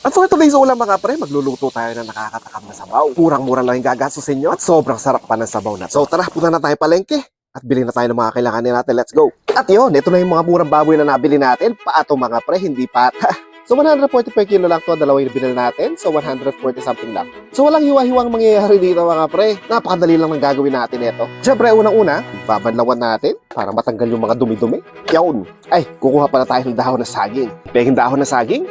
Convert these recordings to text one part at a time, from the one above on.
At for today's ulam mga pre, magluluto tayo ng nakakatakam na sabaw. Murang-mura lang yung gagastusin nyo at sobrang sarap pa ng sabaw na. So tara, punta na tayo palengke at bilhin na tayo ng mga kailanganin natin. Let's go! At yun, ito na yung mga murang baboy na nabili natin. Paato mga pre, hindi pata. So 140 per kilo lang to, dalawa yung binili natin. So 140 something lang. So walang hiwa-hiwang mangyayari dito mga pre. Napakadali lang ng gagawin natin ito. Siyempre, unang-una, babanlawan natin para matanggal yung mga dumi-dumi. Yawn. Ay, kukuha pala tayo ng dahon ng saging. Peging dahon ng saging.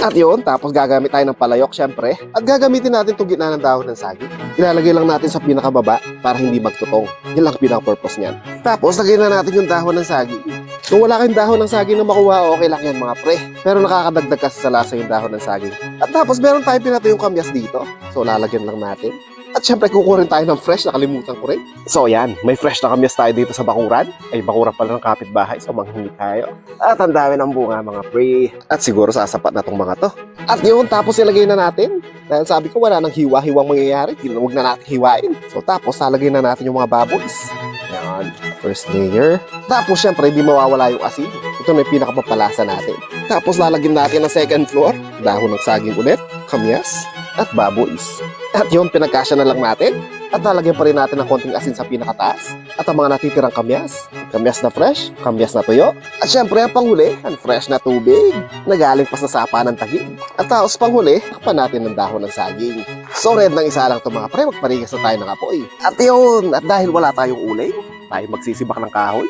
At yun, tapos gagamit tayo ng palayok syempre. At gagamitin natin itong gitna ng dahon ng saging. Ilalagay lang natin sa pinakababa para hindi magtutong. Yun lang pinaka-purpose niyan. Tapos lagay na natin yung dahon ng saging. Kung wala kayong dahon ng saging na makuha, okay lang yan mga pre. Pero nakakadagdag kasi sa lasa yung dahon ng saging. At tapos meron tayo pinatuyong kamyas dito. So lalagyan lang natin. At syempre kukurin tayo ng fresh, nakalimutan ko rin. So yan, may fresh na kamyas tayo dito sa bakuran. Ay bakuran pala ng kapitbahay, so manghingi tayo. At ang dami ng bunga mga pre. At siguro sasapat na tong mga to. At yun, tapos ilagay na natin. Dahil sabi ko wala nang hiwa-hiwang mangyayari, huwag na natin hiwain. So tapos lalagay na natin yung mga baboys. Yan, first layer. Tapos syempre, hindi mawawala yung asin. Ito na yung pinakamapalasa natin. Tapos lalagyan natin ng second floor. Dahon ng saging ulit, kamyas, at baboys. At yun, pinagkasya na lang natin. At lalagyan pa rin natin ng konting asin sa pinakataas. At ang mga natitirang kamyas. Kamyas na fresh, kamyas na tuyo. At syempre, ang panghuli, ang fresh na tubig. Nagaling pa sa sapa ng tagig. At tapos panghuli, takpan natin ng dahon ng saging. So red ng isa lang ito mga pre, magparigas na tayo ng apoy. At yun, at dahil wala tayong ulay, tayo magsisibak ng kahoy.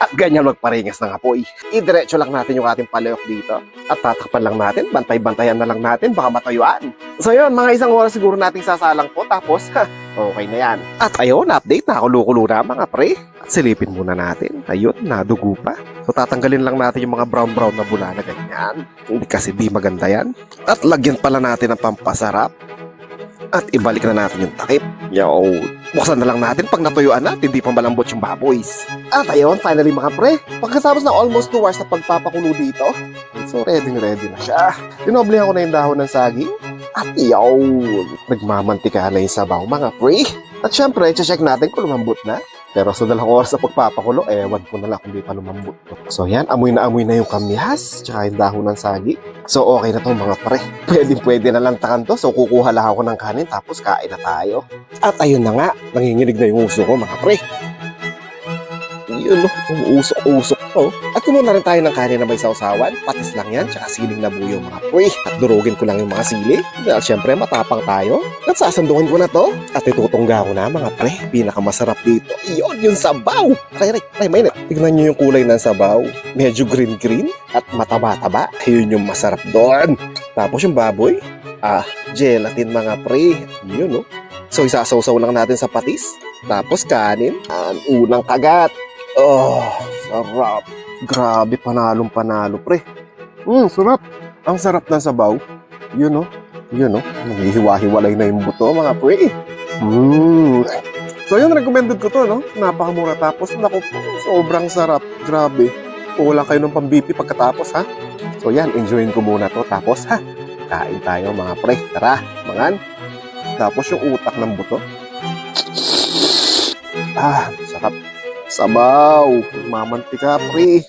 At ganyan magparingas ng apoy. Idiretso lang natin yung ating palayok dito. At tatakpan lang natin, bantay-bantayan na lang natin, baka matayuan. So yun, mga isang oras siguro nating sasalang po, tapos, ha, okay na yan. At ayun, update na, kulukulo na mga pre. At silipin muna natin. Ayun, nadugo pa. So tatanggalin lang natin yung mga brown-brown na bula na ganyan. Hindi kasi di maganda yan. At lagyan pala natin ng pampasarap. At ibalik na natin yung takip. Yo, buksan na lang natin pag natuyuan na, at hindi pa malambot yung baboys. At ayun, finally mga pre, pagkatapos ng almost 2 hours na pagpapakulo dito, so ready ready na siya. Dinoblihan ko na yung dahon ng saging, at yun, nagmamantika na yung sabaw mga pre. At syempre, check natin kung lumambot na. Pero sa dalawang oras sa pagpapakulo, ewan ko na lang kung di pa lumambot. So yan, amoy na amoy na yung kamyas, tsaka yung dahon ng saging. So okay na to mga pre. Pwede pwede na lang takan to. So kukuha lang ako ng kanin tapos kain na tayo. At ayun na nga, nanginginig na yung uso ko mga pre. Yun, no, umuusok-usok to. At kumuha na rin tayo ng kanin na may sausawan. Patis lang yan, tsaka siling na buyo mga pre. At durugin ko lang yung mga sili. Dahil syempre matapang tayo. At sasandukin ko na to. At itutungga ko na mga pre. Pinakamasarap dito. Iyon, yung sabaw. Tay, tay, tay, mainit. Tignan nyo yung kulay ng sabaw. Medyo green-green at mataba-taba. Ayun yung masarap doon. Tapos yung baboy. Ah, gelatin mga pre. Yun, no? So, isasawsaw lang natin sa patis. Tapos kanin. Ang unang kagat. Oh, sarap. Grabe, panalong panalo, pre. Hmm, sarap. Ang sarap ng sabaw. Yun, no? Yun, no? Naghihiwa-hiwalay na yung buto, mga pre. Hmm. So, yun, recommended ko to, no? Napakamura. Tapos, naku sobrang sarap. Grabe. Kulang kayo ng pang-BP pagkatapos, ha? So, yan, enjoyin ko muna to. Tapos, ha? Kain tayo, mga pre. Tara, mangan. Tapos, yung utak ng buto. Ah. Sabaw. Mamantika, pre.